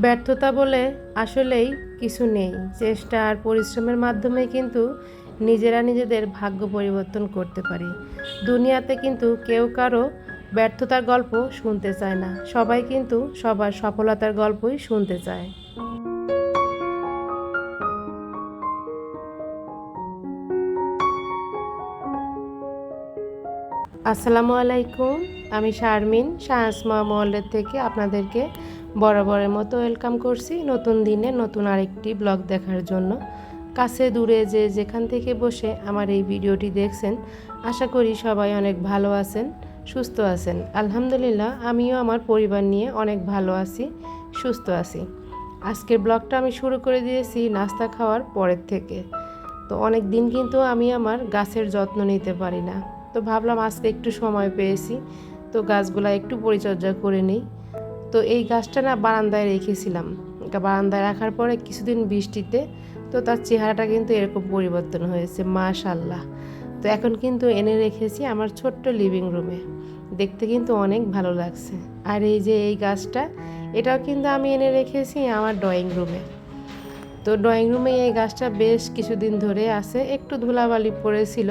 ব্যর্থতা বলে আসলেই কিছু নেই। চেষ্টা আর পরিশ্রমের মাধ্যমে কিন্তু নিজেরা নিজেদের ভাগ্য পরিবর্তন করতে পারি। দুনিয়াতে কিন্তু কেউ কারও ব্যর্থতার গল্প শুনতে চায় না। সবাই কিন্তু সবার সফলতার গল্পই শুনতে চায়। আসসালামু আলাইকুম। আমি শারমিন শাহসমা মহল্লের থেকে আপনাদেরকে বরাবরের মতো ওয়েলকাম করছি নতুন দিনে নতুন আরেকটি ব্লগ দেখার জন্য। কাছে দূরে যে যেখান থেকে বসে আমার এই ভিডিওটি দেখছেন, আশা করি সবাই অনেক ভালো আছেন, সুস্থ আছেন। আলহামদুলিল্লাহ, আমিও আমার পরিবার নিয়ে অনেক ভালো আছি, সুস্থ আছি। আজকের ব্লগটা আমি শুরু করে দিয়েছি নাস্তা খাওয়ার পরের থেকে। তো অনেক দিন কিন্তু আমি আমার গাছের যত্ন নিতে পারি না। তো ভাবলাম আজকে একটু সময় পেয়েছি, তো গাছগুলা একটু পরিচর্যা করে নিই। তো এই গাছটা না বারান্দায় রেখেছিলাম। বারান্দায় রাখার পরে কিছুদিন বৃষ্টিতে তো তার চেহারাটা কিন্তু এরকম পরিবর্তন হয়েছে মাশাল্লাহ তো এখন কিন্তু এনে রেখেছি আমার ছোট্ট লিভিং রুমে দেখতে কিন্তু অনেক ভালো লাগছে। আর এই যে এই গাছটা, এটাও কিন্তু আমি এনে রেখেছি আমার ড্রয়িং রুমে তো ড্রয়িং রুমে এই গাছটা বেশ কিছুদিন ধরে আছে, একটু ধুলাবালি পড়েছিল,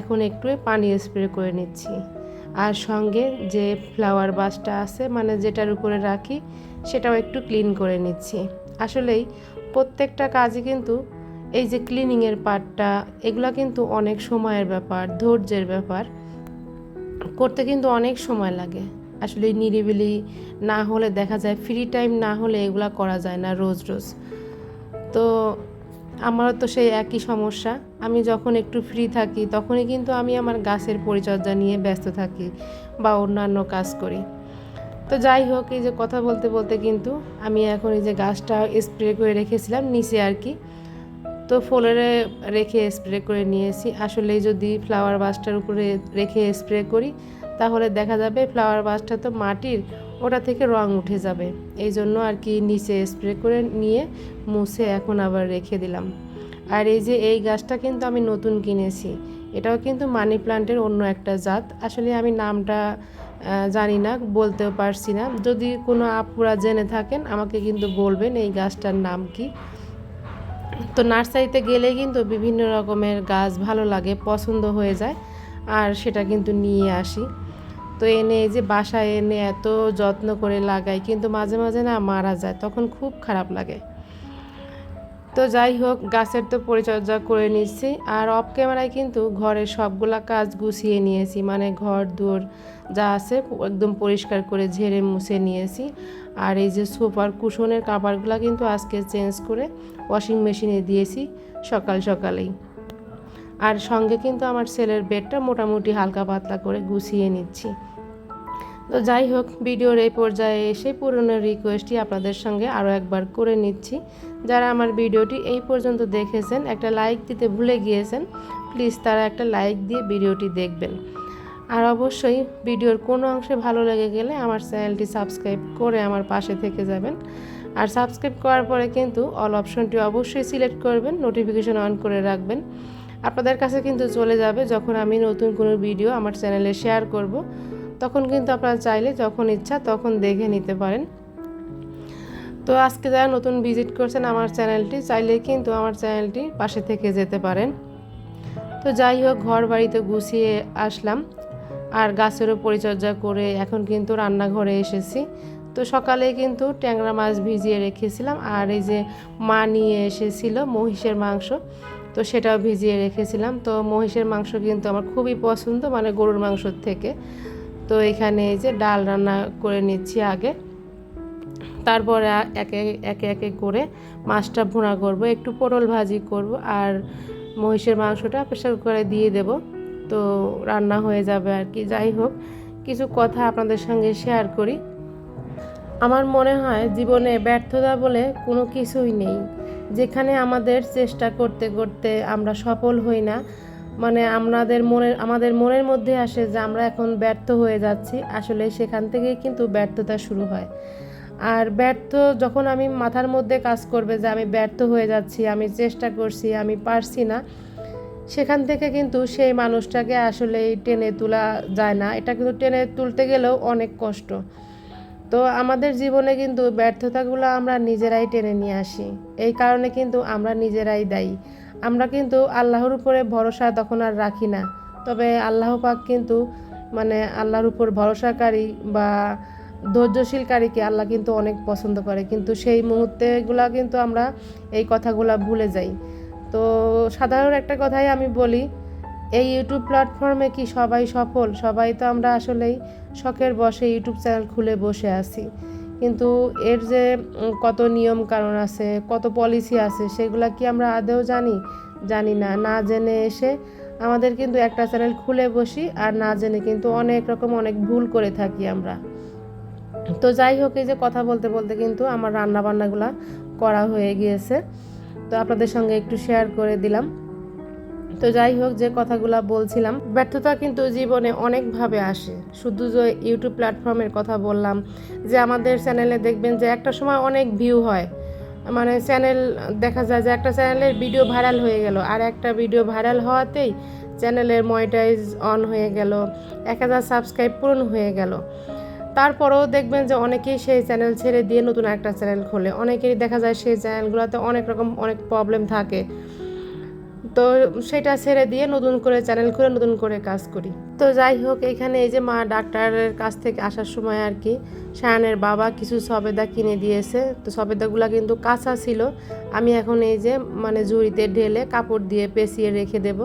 এখন একটু পানি স্প্রে করে নিচ্ছি। আর সঙ্গে যে ফ্লাওয়ার বাসটা আছে মানে যেটার উপরে রাখি, সেটাও একটু ক্লিন করে নিচ্ছি। আসলেই প্রত্যেকটা কাজই কিন্তু এই যে ক্লিনিংয়ের পার্টটা এগুলো কিন্তু অনেক সময়ের ব্যাপার, ধৈর্যের ব্যাপার। করতে কিন্তু অনেক সময় লাগে। আসলে নিরিবিলি না হলে দেখা যায় ফ্রি টাইম না হলে এগুলা করা যায় না রোজ রোজ। তো আমারও তো সেই একই সমস্যা। আমি যখন একটু ফ্রি থাকি, তখনই কিন্তু আমি আমার গাছের পরিচর্যা নিয়ে ব্যস্ত থাকি বা অন্যান্য কাজ করি। তো যাই হোক, এই যে কথা বলতে বলতে কিন্তু আমি এখন এই যে গাছটা স্প্রে করে রেখেছিলাম নিচে আর কি। তো ফোলারে রেখে স্প্রে করে নিয়েছি। আসলে যদি ফ্লাওয়ার বাসটার উপরে রেখে স্প্রে করি, তাহলে দেখা যাবে ফ্লাওয়ার বাসটা তো মাটির ওটা থেকে রং উঠে যাবে। এই জন্য আর কি নিচে স্প্রে করে নিয়ে মুছে এখন আবার রেখে দিলাম। আর এই যে এই গাছটা কিন্তু আমি নতুন কিনেছি। এটাও কিন্তু মানি প্লান্টের অন্য একটা জাত। আসলে আমি নামটা জানি না, বলতেও পারছি না। যদি কোনো আপুরা জেনে থাকেন, আমাকে কিন্তু বলবেন এই গাছটার নাম কি। তো নার্সারিতে গেলে কিন্তু বিভিন্ন রকমের গাছ ভালো লাগে, পছন্দ হয়ে যায়। আর সেটা কিন্তু নিয়ে আসি। তো এনে এই যে বাসায় এনে এত যত্ন করে লাগাই কিন্তু মাঝে মাঝে না মারা যায়, তখন খুব খারাপ লাগে। তো যাই হোক, গাছের তো পরিচর্যা করে নিচ্ছি। আর অফ ক্যামেরায় কিন্তু ঘরের সবগুলা কাজ গুছিয়ে নিয়েছি মানে ঘর, দুয়ার যা আছে একদম পরিষ্কার করে ঝেড়ে মুছে নিয়েছি। আর এই যে সোফার কুশনের কাপড়গুলো কিন্তু আজকে চেঞ্জ করে ওয়াশিং মেশিনে দিয়েছি সকাল সকালেই। আর সঙ্গে কিন্তু আমার ছেলের বেডটা মোটামুটি হালকা পাতলা করে গুছিয়ে নিচ্ছি। তো যাই হোক, ভিডিওর এই পর্যায়ে এসে পুরনো রিকোয়েস্টটি আপনাদের সঙ্গে আরও একবার করে নিচ্ছি। যারা আমার ভিডিওটি এই পর্যন্ত দেখেছেন, একটা লাইক দিতে ভুলে গিয়েছেন প্লিজ তারা একটা লাইক দিয়ে ভিডিওটি দেখবেন। আর অবশ্যই ভিডিওর কোনো অংশে ভালো লেগে গেলে আমার চ্যানেলটি সাবস্ক্রাইব করে আমার পাশে থেকে যাবেন। আর সাবস্ক্রাইব করার পরে কিন্তু অল অপশনটি অবশ্যই সিলেক্ট করবেন নোটিফিকেশন অন করে রাখবেন। আপনাদের কাছে কিন্তু চলে যাবে যখন আমি নতুন কোনো ভিডিও আমার চ্যানেলে শেয়ার করব। তখন কিন্তু আপনারা চাইলে যখন ইচ্ছা তখন দেখে নিতে পারেন। তো আজকে যারা নতুন ভিজিট করছেন আমার চ্যানেলটি, চাইলে কিন্তু আমার চ্যানেলটি পাশে থেকে যেতে পারেন। তো যাই হোক, ঘর বাড়িতে গুছিয়ে আসলাম আর গাছেরও পরিচর্যা করে এখন কিন্তু রান্নাঘরে এসেছি। তো সকালে কিন্তু ট্যাংরা মাছ ভিজিয়ে রেখেছিলাম আর এই যে মা নিয়ে এসেছিল মহিষের মাংস। তো সেটাও ভিজিয়ে রেখেছিলাম। তো মহিষের মাংস কিন্তু আমার খুবই পছন্দ মানে গরুর মাংসর থেকে। তো এখানে এই যে ডাল রান্না করে নিচ্ছি আগে। তারপরে একে একে একে করে মাছটা ভুনা করব, একটু পটল ভাজি করব, আর মহিষের মাংসটা প্রেশার কুকারে দিয়ে দেব। তো রান্না হয়ে যাবে আর কি, যাই হোক। কিছু কথা আপনাদের সঙ্গে শেয়ার করি। আমার মনে হয় জীবনে ব্যর্থতা বলে কোনো কিছুই নেই। যেখানে আমাদের চেষ্টা করতে করতে আমরা সফল হই না। মানে আমাদের মনের আমাদের মনের মধ্যে আসে যে আমরা এখন ব্যর্থ হয়ে যাচ্ছি। আসলে সেখান থেকেই কিন্তু ব্যর্থতা শুরু হয়। আর ব্যর্থ যখন আমি মাথার মধ্যে কাজ করবে যে আমি ব্যর্থ হয়ে যাচ্ছি, আমি চেষ্টা করছি, আমি পারছি না, সেখান থেকে কিন্তু সেই মানুষটাকে আসলে টেনে তোলা যায় না। এটা কিন্তু টেনে তুলতে গেলেও অনেক কষ্ট। তো আমাদের জীবনে কিন্তু ব্যর্থতাগুলো আমরা নিজেরাই টেনে নিয়ে আসি। এই কারণে কিন্তু আমরা নিজেরাই দায়ী। আমরা কিন্তু আল্লাহর উপরে ভরসা তখন আর রাখি না। তবে আল্লাহ পাক কিন্তু মানে আল্লাহর উপর ভরসাকারী বা ধৈর্যশীলকারীকে আল্লাহ কিন্তু অনেক পছন্দ করে। কিন্তু সেই মুহূর্তেগুলা কিন্তু আমরা এই কথাগুলা ভুলে যাই। তো সাধারণ একটা কথাই আমি বলি এই ইউটিউব প্ল্যাটফর্মে কি সবাই সফল? সবাই তো আমরা আসলেই শখের বসে ইউটিউব চ্যানেল খুলে বসে আছি। কিন্তু এর যে কত নিয়ম কারণ আছে, কত পলিসি আছে, সেগুলা কি আমরা আদেও জানি? জানি না। না জেনে এসে আমাদের কিন্তু একটা চ্যানেল খুলে বসি, আর না জেনে কিন্তু অনেক রকম অনেক ভুল করে থাকি আমরা। তো যাই হোক, এই যে কথা বলতে বলতে কিন্তু আমার রান্না বান্নাগুলা করা হয়ে গিয়েছে। তো আপনাদের সঙ্গে একটু শেয়ার করে দিলাম। তো যাই হোক, যে কথাগুলা বলছিলাম, ব্যর্থতা কিন্তু জীবনে অনেকভাবে আসে। শুধু যে ইউটিউব প্ল্যাটফর্মের কথা বললাম, যে আমাদের চ্যানেলে দেখবেন যে একটা সময় অনেক ভিউ হয়। মানে চ্যানেল দেখা যায় যে একটা চ্যানেলের ভিডিও ভাইরাল হয়ে গেল, আর একটা ভিডিও ভাইরাল হওয়াতেই চ্যানেলের মনিটাইজ অন হয়ে গেল, এক হাজার সাবস্ক্রাইব পূরণ হয়ে গেল। তারপরেও দেখবেন যে অনেকেই সেই চ্যানেল ছেড়ে দিয়ে নতুন একটা চ্যানেল খোলে। অনেকেরই দেখা যায় সেই চ্যানেলগুলোতে অনেক রকম, অনেক প্রবলেম থাকে। তো সেটা ছেড়ে দিয়ে নতুন করে চ্যানেল খুলে নতুন করে কাজ করি। তো যাই হোক, এখানে এই যে মা ডাক্তারের কাছ থেকে আসার সময় আর কি শায়ানের বাবা কিছু সবেদা কিনে দিয়েছে। তো সবেদাগুলো কিন্তু কাঁচা ছিল। আমি এখন এই যে মানে ঝুড়িতে ঢেলে কাপড় দিয়ে পেঁচিয়ে রেখে দেব।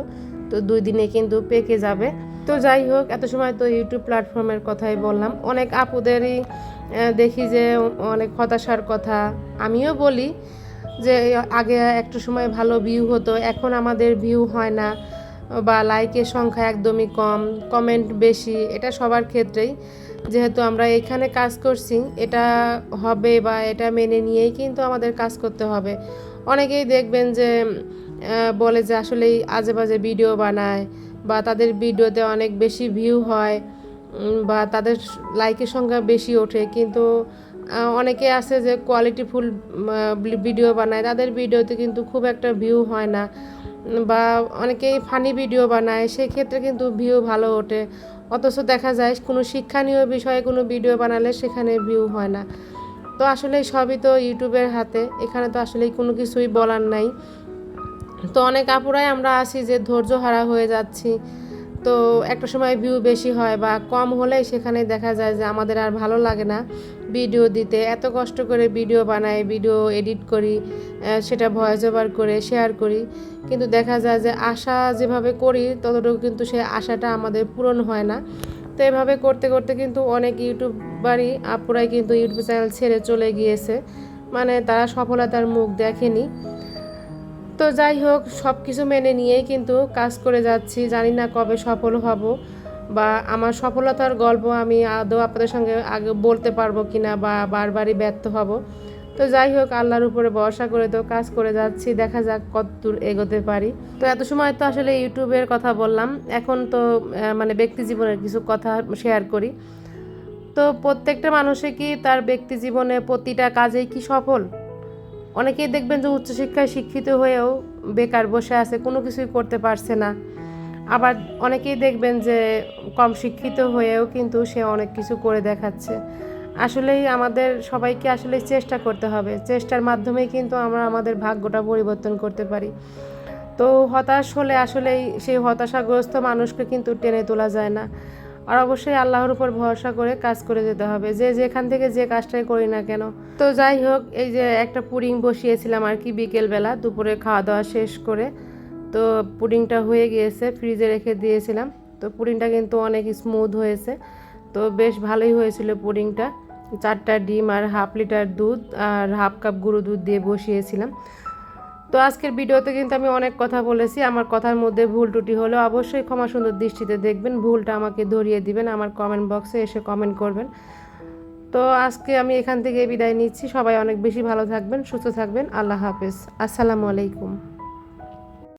তো দুই দিনে কিন্তু পেকে যাবে। তো যাই হোক, এত সময় তো ইউটিউব প্ল্যাটফর্মের কথাই বললাম। অনেক আপুদেরই দেখি যে অনেক হতাশার কথা। আমিও বলি যে আগে একটা সময় ভালো ভিউ হতো, এখন আমাদের ভিউ হয় না বা লাইকের সংখ্যা একদমই কম কমেন্ট বেশি, এটা সবার ক্ষেত্রেই। যেহেতু আমরা এখানে কাজ করছি, এটা হবে বা এটা মেনে নিয়েই কিন্তু আমাদের কাজ করতে হবে। অনেকেই দেখবেন যে বলে যে আসলেই আজে বাজে ভিডিও বানায় বা তাদের ভিডিওতে অনেক বেশি ভিউ হয় বা তাদের লাইকের সংখ্যা বেশি ওঠে, কিন্তু অনেকে আছে যে কোয়ালিটিফুল ভিডিও বানায়। তাদের ভিডিওতে কিন্তু খুব একটা ভিউ হয় না। বা অনেকেই ফানি ভিডিও বানায় সেই ক্ষেত্রে কিন্তু ভিউ ভালো ওঠে। অথচ দেখা যায় কোনো শিক্ষণীয় বিষয়ে কোনো ভিডিও বানালে সেখানে ভিউ হয় না। তো আসলে সবই তো ইউটিউবের হাতে, এখানে তো আসলে কোনো কিছুই বলার নাই। তো অনেক আপুরাই আমরা আসি যে ধৈর্য হারা হয়ে যাচ্ছি। তো একটা সময় ভিউ বেশি হয় বা কম হলে সেখানে দেখা যায় যে আমাদের আর ভালো লাগে না ভিডিও দিতে। এত কষ্ট করে ভিডিও বানাই ভিডিও এডিট করি সেটা ভয়েস ওভার করে শেয়ার করি। কিন্তু দেখা যায় যে আশা যেভাবে করি, ততটুকু কিন্তু সেই আশাটা আমাদের পূরণ হয় না। তো এভাবে করতে করতে কিন্তু অনেক ইউটিউবারই আপুরাই কিন্তু ইউটিউব চ্যানেল ছেড়ে চলে গিয়েছে। মানে তারা সফলতার মুখ দেখেনি। তো যাই হোক সব কিছু মেনে নিয়েই কিন্তু কাজ করে যাচ্ছি। জানি না কবে সফল হব বা আমার সফলতার গল্প আমি আদৌ আপনাদের সঙ্গে আগে বলতে পারব কিনা বা বারবারই ব্যর্থ হব। তো যাই হোক, আল্লাহর উপরে ভরসা করে তো কাজ করে যাচ্ছি। দেখা যাক কত দূর এগোতে পারি। তো এত সময় তো আসলে ইউটিউবের কথা বললাম। এখন তো মানে ব্যক্তি জীবনের কিছু কথা শেয়ার করি। তো প্রত্যেকটা মানুষে কি তার ব্যক্তি জীবনে প্রতিটা কাজেই কি সফল? অনেকেই দেখবেন যে উচ্চশিক্ষায় শিক্ষিত হয়েও বেকার বসে আছে, কোনো কিছুই করতে পারছে না। আবার অনেকেই দেখবেন যে কম শিক্ষিত হয়েও কিন্তু সে অনেক কিছু করে দেখাচ্ছে। আসলেই আমাদের সবাইকে আসলে চেষ্টা করতে হবে। চেষ্টার মাধ্যমেই কিন্তু আমরা আমাদের ভাগ্যটা পরিবর্তন করতে পারি। তো হতাশ হলে আসলেই সেই হতাশাগ্রস্ত মানুষকে কিন্তু টেনে তোলা যায় না। আর অবশ্যই আল্লাহর উপর ভরসা করে কাজ করে যেতে হবে। যে যেখান থেকে যে কাজটাই করি না কেন। তো যাই হোক, এই যে একটা পুডিং বসিয়েছিলাম আর কি বিকেলবেলা, দুপুরে খাওয়া দাওয়া শেষ করে। তো পুডিংটা হয়ে গিয়েছে, ফ্রিজে রেখে দিয়েছিলাম। তো পুডিংটা কিন্তু অনেক স্মুথ হয়েছে। তো বেশ ভালোই হয়েছিল পুডিংটা। চারটা ডিম আর হাফ লিটার দুধ আর হাফ কাপ গুঁড়ো দুধ দিয়ে বসিয়েছিলাম। তো আজকের ভিডিওতে কিন্তু আমি অনেক কথা বলেছি। আমার কথার মধ্যে ভুল টুটি হলো অবশ্যই ক্ষমা সুন্দর দৃষ্টিতে দেখবেন। ভুলটা আমাকে ধরিয়ে দিবেন, আমার কমেন্ট বক্সে এসে কমেন্ট করবেন। তো আজকে আমি এখান থেকে বিদায় নিচ্ছি। সবাই অনেক বেশি ভালো থাকবেন, সুস্থ থাকবেন। আল্লাহ হাফেজ। আসসালামু আলাইকুম।